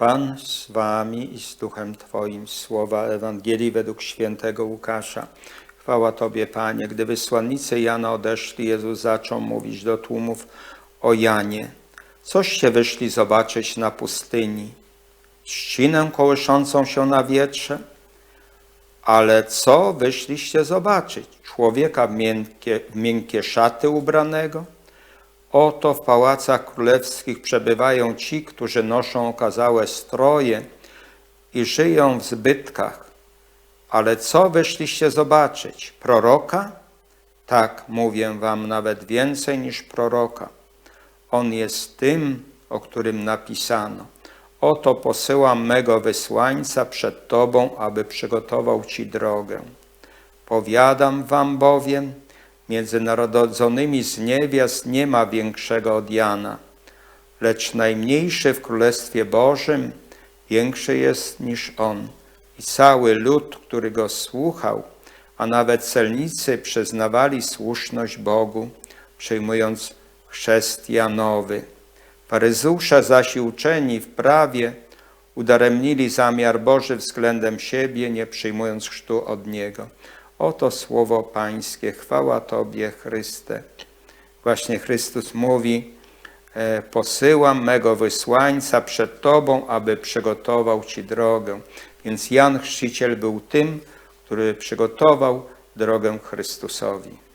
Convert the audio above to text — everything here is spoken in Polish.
Pan z wami i z duchem Twoim. Słowa Ewangelii według świętego Łukasza. Chwała Tobie, Panie. Gdy wysłannicy Jana odeszli, Jezus zaczął mówić do tłumów o Janie. Coście wyszli zobaczyć na pustyni? Trzcinę kołyszącą się na wietrze? Ale co wyszliście zobaczyć? Człowieka w miękkie, w miękkie szaty ubranego? Oto w pałacach królewskich przebywają ci, którzy noszą okazałe stroje i żyją w zbytkach. Ale co wyszliście zobaczyć? Proroka? Tak, mówię wam, nawet więcej niż proroka. On jest tym, o którym napisano. Oto posyłam mego wysłańca przed Tobą, aby przygotował Ci drogę. Powiadam Wam bowiem, między narodzonymi z niewiast nie ma większego od Jana, lecz najmniejszy w Królestwie Bożym większy jest niż on. I cały lud, który go słuchał, a nawet celnicy przyznawali słuszność Bogu, przyjmując chrzest Janowy. Faryzeusze zaś uczeni w prawie udaremnili zamiar Boży względem siebie, nie przyjmując chrztu od Niego. Oto słowo Pańskie, chwała Tobie, Chryste. Właśnie Chrystus mówi, e, posyłam mego wysłańca przed Tobą, aby przygotował Ci drogę. Więc Jan Chrzciciel był tym, który przygotował drogę Chrystusowi.